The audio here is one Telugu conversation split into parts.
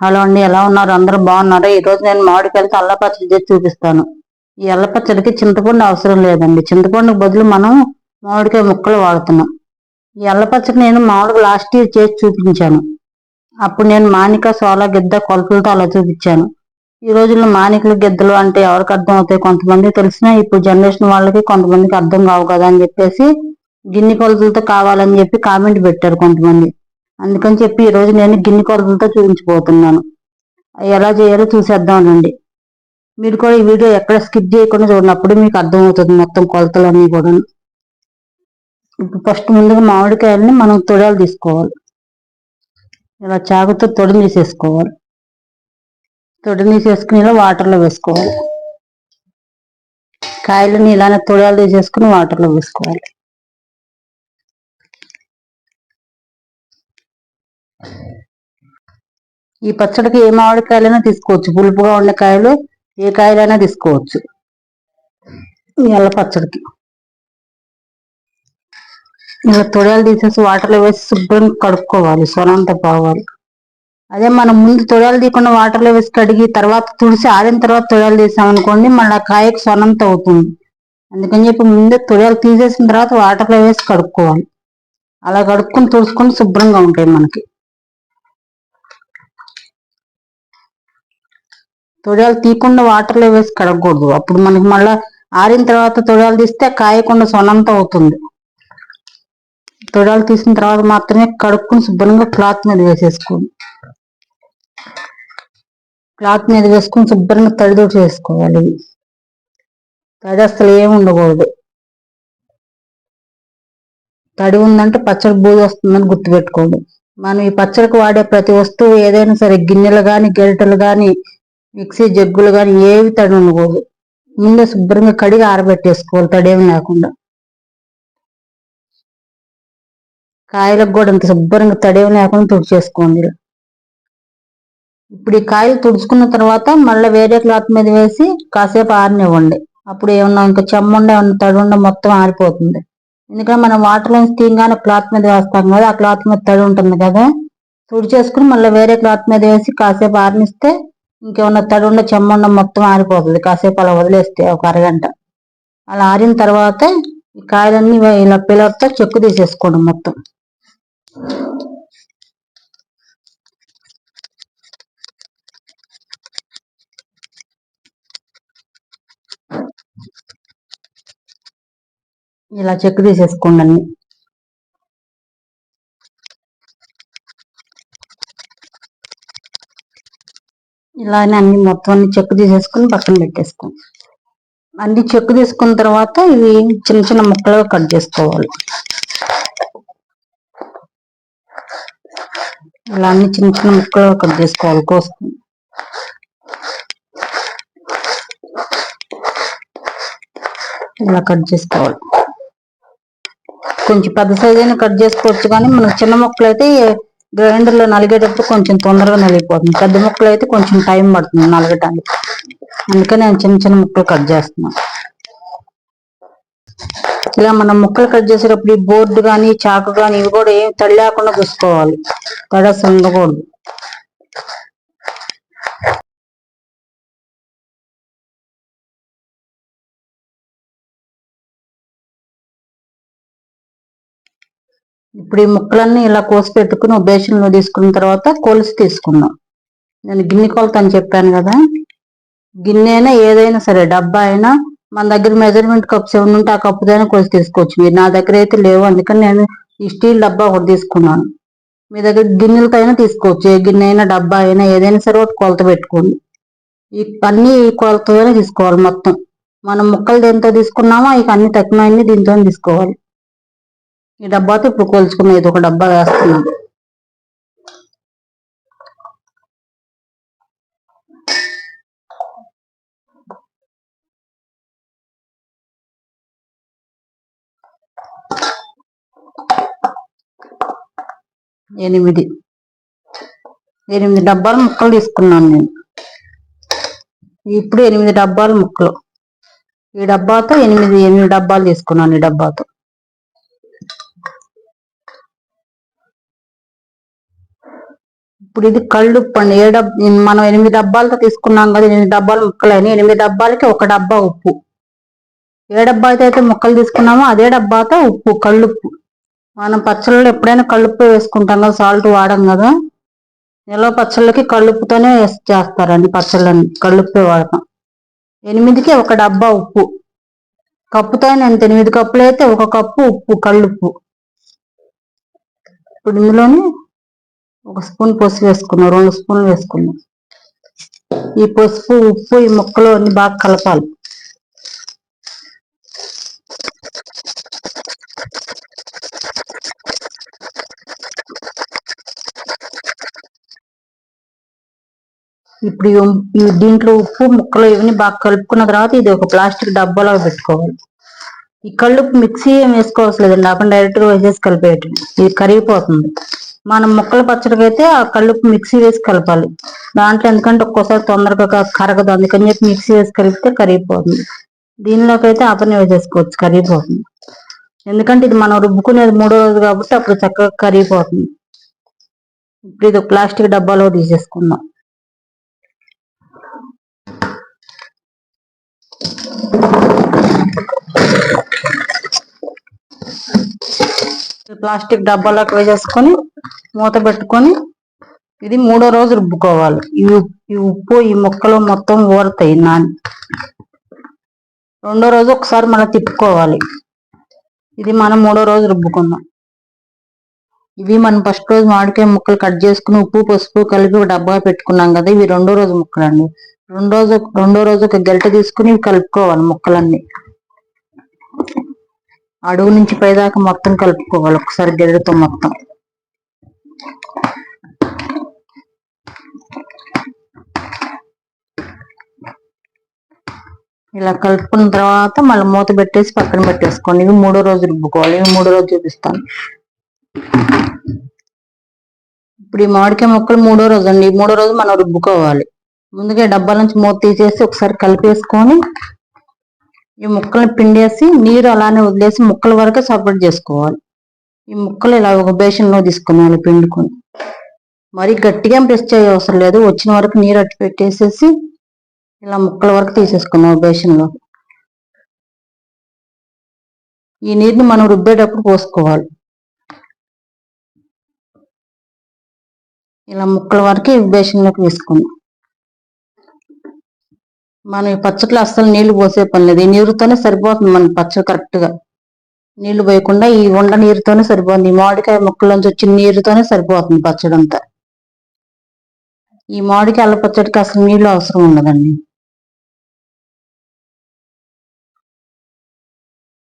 హలో అండి ఎలా ఉన్నారు? అందరూ బాగున్నారా? ఈరోజు నేను మామిడికాయలతో అల్ల పచ్చడి చేసి చూపిస్తాను. ఈ అల్ల పచ్చడికి చింతపండు అవసరం లేదండి. చింతపండుకు బదులు మనం మామిడికాయ ముక్కలు వాడుతున్నాం. ఈ అల్ల పచ్చడి నేను మామిడికి లాస్ట్ ఇయర్ చేసి చూపించాను. అప్పుడు నేను మానిక సోలా గిద్ద కొలతలతో అలా చూపించాను. ఈ రోజుల్లో మానికలు గిద్దలు అంటే ఎవరికి అర్థం అవుతాయి? కొంతమంది తెలిసినా ఇప్పుడు జనరేషన్ వాళ్ళకి కొంతమందికి అర్థం కావు కదా అని చెప్పేసి గిన్నె కొలతలతో కావాలని చెప్పి కామెంట్ పెట్టారు కొంతమంది. అందుకని చెప్పి ఈ రోజు నేను గిన్నె కొలతలతో చూపించబోతున్నాను. అవి ఎలా చేయాలో చూసేద్దామండి మీరు కూడా ఈ వీడియో ఎక్కడ స్కిప్ చేయకుండా చూడనప్పుడు మీకు అర్థమవుతుంది మొత్తం కొలతలన్నీ కూడా ఇప్పుడు ఫస్ట్ ముందుగా మామిడికాయలని మనం తొడాలు తీసుకోవాలి. ఇలా చాకుతో తొడి తీసేసుకోవాలి. తొడి తీసేసుకుని ఇలా వాటర్లో వేసుకోవాలి. కాయలని ఇలానే తొడాలు తీసేసుకుని వాటర్లో వేసుకోవాలి. ఈ పచ్చడికి ఏ మామిడికాయలైనా తీసుకోవచ్చు. పులుపుగా ఉండే కాయలు ఏ కాయలైనా తీసుకోవచ్చు. ఈ పచ్చడికి. ఇలా తొడయాలు తీసేసి వాటర్లో వేసి శుభ్రం కడుక్కోవాలి. సొనంతా పోవాలి. అదే మనం ముందు తొడయాలు తీయకుండా వాటర్లో వేసి కడిగి తర్వాత తుడిసి ఆరిన తర్వాత తొడయాలు తీసామనుకోండి మళ్ళీ ఆ కాయకు సొనంత అవుతుంది. అందుకని చెప్పి ముందే తొడయాలు తీసేసిన తర్వాత వాటర్లో వేసి కడుక్కోవాలి. అలా కడుక్కొని తుడుచుకొని శుభ్రంగా ఉంటాయి మనకి. తొడాలు తీయకుండా వాటర్లో వేసి కడగకూడదు. అప్పుడు మనకి మళ్ళా ఆరిన తర్వాత తొడాలు తీస్తే కాయకుండా సొనంత అవుతుంది. తొడాలు తీసిన తర్వాత మాత్రమే కడుక్కుని శుభ్రంగా క్లాత్ మీద వేసేసుకోండి క్లాత్ మీద వేసుకుని శుభ్రంగా తడిదోటి చేసుకోవాలి. తడి అసలు ఏమి ఉండకూడదు. తడి ఉందంటే పచ్చడి బూజు వస్తుందని గుర్తుపెట్టుకోండి. మనం ఈ పచ్చడికి వాడే ప్రతి వస్తువు ఏదైనా సరే గిన్నెలు కానీ గెరిటలు కానీ మిక్సీ జగ్గులు కానీ ఏవి తడి ఉండకూడదు ముందే శుభ్రంగా కడిగి ఆరబెట్టేసుకోవాలి తడేమి లేకుండా. కాయలకు కూడా అంత శుభ్రంగా తడేమి లేకుండా తుడిచేసుకోండి ఇప్పుడు ఈ కాయలు తుడుచుకున్న తర్వాత మళ్ళీ వేరే క్లాత్ మీద వేసి కాసేపు ఆరినివ్వండి. అప్పుడు ఏమన్నా ఇంకా చెమ్మండ ఏమన్నా తడి ఉండ మొత్తం ఆరిపోతుంది. ఎందుకంటే మనం వాటర్లో తీయగానే క్లాత్ మీద వేస్తాం కదా ఆ క్లాత్ మీద తడి ఉంటుంది కదా తుడిచేసుకుని మళ్ళీ వేరే క్లాత్ మీద వేసి కాసేపు ఆరినిస్తే ఇంకేమన్నా తడి చెమ్మండ మొత్తం ఆరిపోతుంది. కాసేపు అలా వదిలేస్తే ఒక అరగంట. అలా ఆరిన తర్వాత ఈ కాయలన్నీ ఇలా పిల్లర్తో చెక్కు తీసేసుకోండి మొత్తం. ఇలా చెక్కు తీసేసుకోండి అన్నీ. ఇలానే అన్ని మొత్తం అన్ని చెక్కు తీసేసుకుని పక్కన పెట్టేసుకోండి అన్ని చెక్కు తీసుకున్న తర్వాత ఇవి చిన్న చిన్న ముక్కలుగా కట్ చేసుకోవాలి. ఇలా అన్ని చిన్న చిన్న ముక్కలుగా కట్ చేసుకోవాలి కోసుకుని. ఇలా కట్ చేసుకోవాలి. కొంచెం పెద్ద సైజ్ అయినా కట్ చేసుకోవచ్చు కానీ మనకు చిన్న ముక్కలు అయితే గ్రైండర్లో నలిగేటప్పుడు కొంచెం తొందరగా నలిగిపోతుంది. పెద్ద ముక్కలు అయితే కొంచెం టైం పడుతుంది నలగటానికి. అందుకే నేను చిన్న చిన్న ముక్కలు కట్ చేస్తున్నాను ఇలా మనం ముక్కలు కట్ చేసేటప్పుడు ఈ బోర్డు కానీ చాకు కానీ ఇవి కూడా ఏం తడి లేకుండా చూసుకోవాలి. తడి ఉండకూడదు. ఇప్పుడు ఈ ముక్కలన్నీ ఇలా కోసి పెట్టుకుని బేషన్లో తీసుకున్న తర్వాత కొలిసి తీసుకున్నాం నేను గిన్నె కొలత అని చెప్పాను కదా. గిన్నె అయినా ఏదైనా సరే డబ్బా అయినా మన దగ్గర మెజర్మెంట్ కప్స్ ఏమైనా ఉంటే ఆ కప్పుదైనా కొలిసి తీసుకోవచ్చు. మీరు నా దగ్గర అయితే లేవు అందుకని నేను ఈ స్టీల్ డబ్బా ఒకటి తీసుకున్నాను. మీ దగ్గర గిన్నెలతో అయినా తీసుకోవచ్చు. ఏ గిన్నె అయినా డబ్బా అయినా ఏదైనా సరే ఒకటి కొలత పెట్టుకోండి. ఈ అన్ని కొలతతోనే తీసుకోవాలి మొత్తం. మనం ముక్కలు దేంతో తీసుకున్నామో ఇక అన్ని తక్కువ దీంతో తీసుకోవాలి. ఈ డబ్బాతో ఇప్పుడు కోల్చుకున్న ఇది ఒక డబ్బా వేస్తున్నాను ఎనిమిది. ఎనిమిది డబ్బాలు ముక్కలు తీసుకున్నాను నేను. ఇప్పుడు ఎనిమిది డబ్బాలు ముక్కలు. ఈ డబ్బాతో ఎనిమిది ఎనిమిది డబ్బాలు తీసుకున్నాను ఈ డబ్బాతో. ఇప్పుడు ఇది కళ్ళు ఏ డబ్బ మనం ఎనిమిది డబ్బాలతో తీసుకున్నాం కదా ఎనిమిది డబ్బాలు ముక్కలని ఎనిమిది డబ్బాలకి ఒక డబ్బా ఉప్పు. ఏ డబ్బా అయితే అయితే ముక్కలు తీసుకున్నామో అదే డబ్బాతో ఉప్పు కళ్ళుప్పు. మనం పచ్చళ్ళలో ఎప్పుడైనా కళ్ళుప్పు వేసుకుంటాం కదా సాల్ట్ వాడం కదా. నిల్వ పచ్చళ్ళకి కళ్ళుప్పుతోనే చేస్తారండి పచ్చళ్ళని కళ్ళుప్పే వాడతాం. ఎనిమిదికి ఒక డబ్బా ఉప్పు. కప్పుతో ఎంత? ఎనిమిది కప్పులు అయితే ఒక కప్పు ఉప్పు కళ్ళుప్పు. ఇప్పుడు ఇందులోనే ఒక స్పూన్ పసుపు వేసుకున్నాం రెండు స్పూన్లు వేసుకున్నాం. ఈ పసుపు ఉప్పు ఈ ముక్కలు అన్ని బాగా కలపాలి. ఇప్పుడు దీంట్లో ఉప్పు ముక్కలు ఇవన్నీ బాగా కలుపుకున్న తర్వాత ఇది ఒక ప్లాస్టిక్ డబ్బాలో పెట్టుకోవాలి. ఈ కళ్ళు మిక్సీ ఏం వేసుకోవట్లేదండి లేదండి అప్పుడు డైరెక్ట్గా వేసేసి కలిపేయటం ఇది కరిగిపోతుంది. మనం ముక్కల పచ్చడికి అయితే ఆ కళ్ళుప్పు మిక్సీ వేసి కలపాలి. దాంట్లో ఎందుకంటే ఒక్కోసారి తొందరగా కరగదు. అందుకని చెప్పి మిక్సీ వేసి కలిపితే కరిగిపోతుంది. దీనిలోకి అయితే ఆ చేసుకోవచ్చు కరిగిపోతుంది. ఎందుకంటే ఇది మనం రుబ్బుకునేది మూడో రోజు కాబట్టి అప్పుడు చక్కగా కరిగిపోతుంది. ఇప్పుడు ఇది ఒక ప్లాస్టిక్ డబ్బాలో తీసేసుకుందాం. ప్లాస్టిక్ డబ్బాలోకి వేసేసుకొని మూత పెట్టుకొని ఇది మూడో రోజు రుబ్బుకోవాలి. ఈ ఈ ఉప్పు ఈ ముక్కలు మొత్తం ఊరతాయి నాని రెండో రోజు ఒకసారి మనం తిప్పుకోవాలి. ఇది మనం మూడో రోజు రుబ్బుకుందాం. ఇవి మనం ఫస్ట్ రోజు మామిడికాయ ముక్కలు కట్ చేసుకుని ఉప్పు పసుపు కలిపి ఒక డబ్బా పెట్టుకున్నాం కదా ఇవి రెండో రోజు ముక్కలు అండి రెండో రోజు రెండో రోజు ఒక గెల్ట తీసుకుని ఇవి కలుపుకోవాలి ముక్కలన్నీ. అడుగు నుంచి పైదాకా మొత్తం కలుపుకోవాలి ఒకసారి గెరడుతో మొత్తం. ఇలా కలుపుకున్న తర్వాత మళ్ళీ మూత పెట్టేసి పక్కన పెట్టేసుకోండి. ఇవి మూడో రోజు రుబ్బుకోవాలి. ఇవి మూడో రోజు చూపిస్తాను. ఇప్పుడు ఈ మామిడికాయ ముక్కలు మూడో రోజు అండి. ఈ మూడో రోజు మనం రుబ్బుకోవాలి. ముందుగా డబ్బా నుంచి మూత తీసేసి ఒకసారి కలిపేసుకొని ఈ ముక్కలు పిండేసి నీరు అలానే వదిలేసి ముక్కల వరకు సపరేట్ చేసుకోవాలి. ఈ ముక్కలు ఇలా ఒక బేషన్లో తీసుకున్నాను పిండుకొని. మరి గట్టిగా ప్రెస్ చేయ అవసరం లేదు. వచ్చిన వరకు నీరు అట్టు పెట్టేసేసి ఇలా ముక్కల వరకు తీసేసుకున్నాం బేషన్లో. ఈ నీరుని మనం రుబ్బేటప్పుడు పోసుకోవాలి. ఇలా ముక్కల వరకు బేషన్లోకి బేషన్ వేసుకున్నాం మనం ఈ పచ్చట్లో అస్సలు నీళ్ళు పోసే పని లేదు. ఈ నీరుతోనే సరిపోతుంది మన పచ్చడి కరెక్ట్గా. నీళ్ళు పోయకుండా ఈ ఉండ నీరుతోనే సరిపోతుంది. ఈ మామిడికాయ ముక్కలోంచి వచ్చిన నీరుతోనే సరిపోతుంది పచ్చడంతా. ఈ మామిడికాయ అల్ల పచ్చడికి అసలు నీళ్ళు అవసరం ఉండదండి.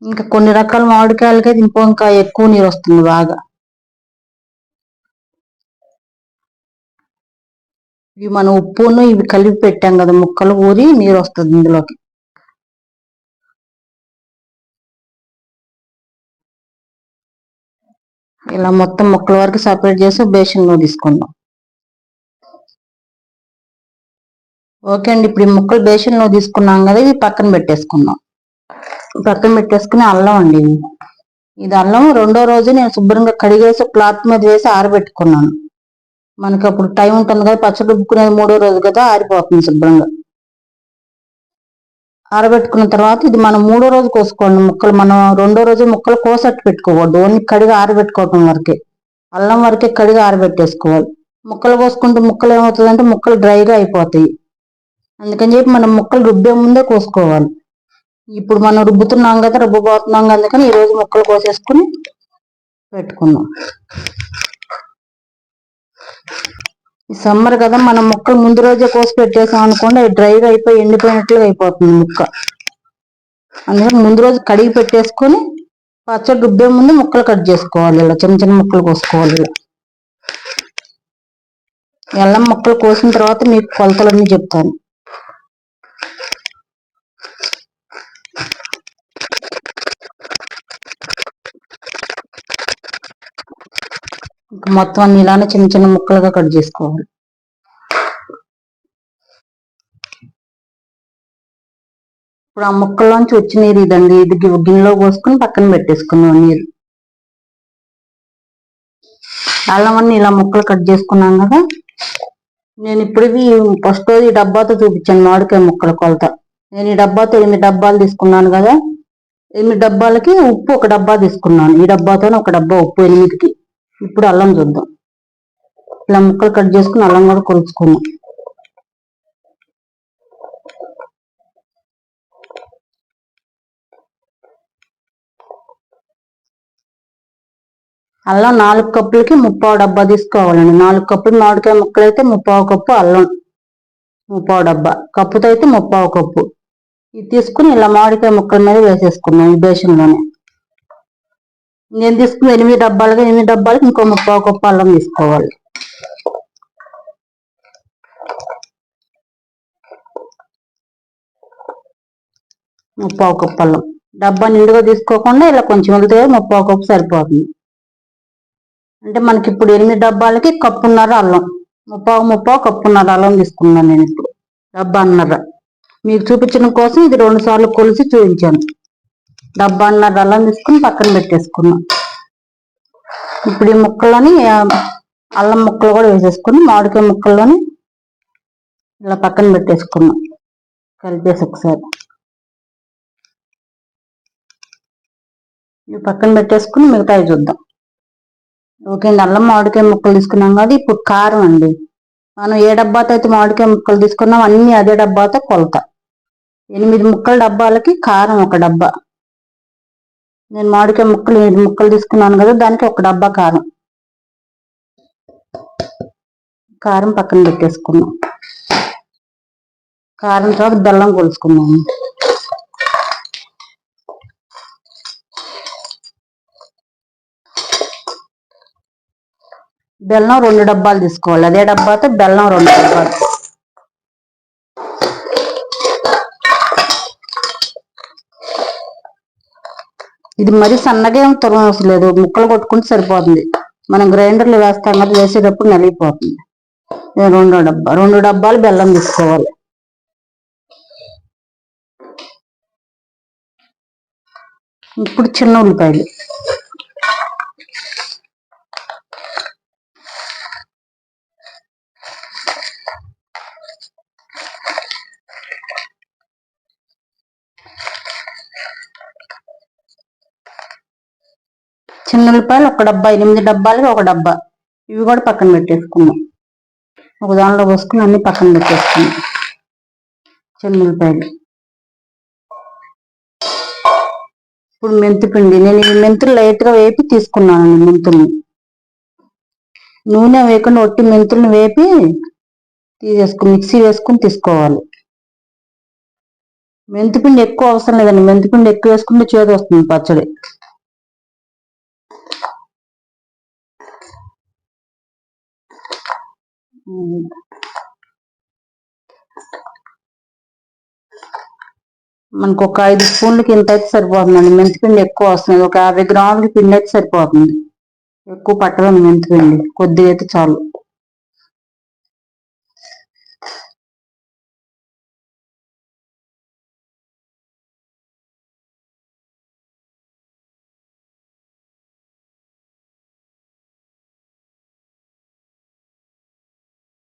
ఇంకా కొన్ని రకాల మామిడికాయలకైతే ఇంకో ఇంకా ఎక్కువ నీరు వస్తుంది బాగా. ఇవి మనం ఉప్పును ఇవి కలిపి పెట్టాం కదా ముక్కలు ఊరి నీరు వస్తుంది ఇందులోకి. ఇలా మొత్తం ముక్కల వరకు సపరేట్ చేసి బేషన్లో తీసుకుందాం. ఓకే అండి ఇప్పుడు ఈ ముక్కలు బేషన్లో తీసుకున్నాం కదా ఇవి పక్కన పెట్టేసుకుందాం. పక్కన పెట్టేసుకుని అల్లం అండి ఇది. ఇది అల్లం రెండో రోజు నేను శుభ్రంగా కడిగేసి క్లాత్ మీద వేసి ఆరబెట్టుకున్నాను. మనకి అప్పుడు టైం ఉంటుంది కదా పచ్చడి రుబ్బుకునేది మూడో రోజు కదా ఆరిపోతుంది శుభ్రంగా. ఆరబెట్టుకున్న తర్వాత ఇది మనం మూడో రోజు కోసుకోండి. ముక్కలు మనం రెండో రోజు ముక్కలు కోసట్టు పెట్టుకోకూడదు. ఓన్లీ కడిగి ఆరబెట్టుకోవటం వరకే. అల్లం వరకే కడిగి ఆరబెట్టేసుకోవాలి. ముక్కలు కోసుకుంటే ముక్కలు ఏమవుతుందంటే ముక్కలు డ్రైగా అయిపోతాయి. అందుకని చెప్పి మనం ముక్కలు రుబ్బే ముందే కోసుకోవాలి. ఇప్పుడు మనం రుబ్బుతున్నాం కదా రుబ్బబోతున్నాం కదా అందుకని ఈ రోజు ముక్కలు కోసేసుకుని పెట్టుకున్నాం ఈ సమ్మర్ కదా మనం ముక్కలు ముందు రోజే కోసి పెట్టేసాం అనుకోండి అవి డ్రైగా అయిపోయి ఎండిపోయినట్లుగా అయిపోతుంది ముక్క. అందుకని ముందు రోజు కడిగి పెట్టేసుకొని పచ్చడి రుబ్బే ముందు ముక్కలు కట్ చేసుకోవాలి ఇలా చిన్న చిన్న ముక్కలు కోసుకోవాలి ఇలా. ఎల్లం ముక్కలు కోసిన తర్వాత మీకు కొలతలన్నీ చెప్తాను ఇంకా మొత్తం అన్ని ఇలానే చిన్న చిన్న ముక్కలుగా కట్ చేసుకోవాలి. ఇప్పుడు ఆ ముక్కల్లోంచి వచ్చి నీరు ఇదండి. ఇది గిన్నెలో పోసుకొని పక్కన పెట్టేసుకున్నాం నీరు. అల్లం అన్ని ఇలా ముక్కలు కట్ చేసుకున్నాం కదా. నేను ఇప్పుడు ఇవి ఫస్ట్ రోజు ఈ డబ్బాతో చూపించాను మామిడికాయ ముక్కల కొలత. నేను ఈ డబ్బాతో ఎనిమిది డబ్బాలు తీసుకున్నాను కదా. ఎనిమిది డబ్బాలకి ఉప్పు ఒక డబ్బా తీసుకున్నాను. ఈ డబ్బాతోనే ఒక డబ్బా ఉప్పు ఎనిమిదికి. ఇప్పుడు అల్లం చూద్దాం. ఇలా ముక్కలు కట్ చేసుకుని అల్లం కూడా కొలుచుకున్నాం అల్లం నాలుగు కప్పులకి ముప్పావు డబ్బా తీసుకోవాలండి. నాలుగు కప్పులు మామిడికాయ ముక్కలు అయితే ముప్పావు కప్పు అల్లం ముప్పావు డబ్బా. కప్పుతో అయితే ముప్పావు కప్పు. ఇది తీసుకుని ఇలా మామిడికాయ ముక్కల మీద వేసేసుకున్నాం ఈ బేషన్లోనే. నేను తీసుకున్న ఎనిమిది డబ్బాలుగా ఎనిమిది డబ్బాలకి ఇంకో ముప్పై కప్పు అల్లం తీసుకోవాలి. ముప్పై కప్పు అల్లం డబ్బా నిండుగా తీసుకోకుండా ఇలా కొంచెం వెళ్తే ముప్పై కప్పు సరిపోతుంది. అంటే మనకి ఇప్పుడు ఎనిమిది డబ్బాలకి కప్పున్నర అల్లం. ముప్పై ముప్పై కప్పున్నర అల్లం తీసుకున్నాను నేను ఇప్పుడు. డబ్బా అన్నర. మీకు చూపించడం కోసం ఇది రెండు సార్లు కొలిసి చూపించాను. డబ్బా అన్నర అల్లం తీసుకుని పక్కన పెట్టేసుకున్నాం. ఇప్పుడు ఈ ముక్కల్లోని అల్లం ముక్కలు కూడా వేసేసుకుని మామిడికాయ ముక్కల్లోని ఇలా పక్కన పెట్టేసుకున్నాం. కలిపేసి ఒకసారి. ఇవి పక్కన పెట్టేసుకుని మిగతావి చూద్దాం. ఓకే అండి అల్లం మామిడికాయ ముక్కలు తీసుకున్నాం కదా ఇప్పుడు కారం అండి. మనం ఏ డబ్బాతో అయితే మామిడికాయ ముక్కలు తీసుకున్నాం అన్ని అదే డబ్బాతో కొలత. ఎనిమిది ముక్కల డబ్బాలకి కారం ఒక డబ్బా. నేను మామిడికాయ ముక్కలు ఎనిమిది ముక్కలు తీసుకున్నాను కదా దానికి ఒక డబ్బా కారం. కారం పక్కన పెట్టేసుకున్నాం. కారం తర్వాత బెల్లం కొలుసుకున్నాము బెల్లం రెండు డబ్బాలు తీసుకోవాలి. అదే డబ్బాతో బెల్లం రెండు డబ్బాలు. ఇది మరీ సన్నగా ఏం తురమవసరం లేదు. ముక్కలు కొట్టుకుంటే సరిపోతుంది. మనం గ్రైండర్లో వేస్తాం కదా వేసేటప్పుడు నలిగిపోతుంది. రెండు డబ్బా రెండు డబ్బాలు బెల్లం తీసుకోవాలి. ఇప్పుడు చిన్న ఉల్లిపాయలు. చిన్న ఉల్లిపాయలు ఒక డబ్బా ఎనిమిది డబ్బాలకి ఒక డబ్బా. ఇవి కూడా పక్కన పెట్టేసుకున్నాం ఒక దానిలో పోసుకుని అన్ని పక్కన పెట్టేసుకున్నాం చిన్న ఉల్లిపాయలు. ఇప్పుడు మెంతిపిండి నేను ఈ మెంతులు లైట్గా వేపి తీసుకున్నాను మెంతుల్ని. నూనె వేయకుండా ఒట్టి మెంతుల్ని వేపి తీసేసుకుని మిక్సీ వేసుకుని తీసుకోవాలి. మెంతిపిండి ఎక్కువ అవసరం లేదండి. మెంతిపిండి ఎక్కువ వేసుకుంటే చేదు వస్తుంది పచ్చడి. మనకు ఒక ఐదు స్పూన్లకి ఇంత అయితే సరిపోతుందండి. మెంతిపిండి ఎక్కువ వస్తుంది. ఒక యాభై గ్రాములకి పిండి అయితే సరిపోతుంది. ఎక్కువ పట్టదండి మెంతిపిండి. కొద్దిగా అయితే చాలు.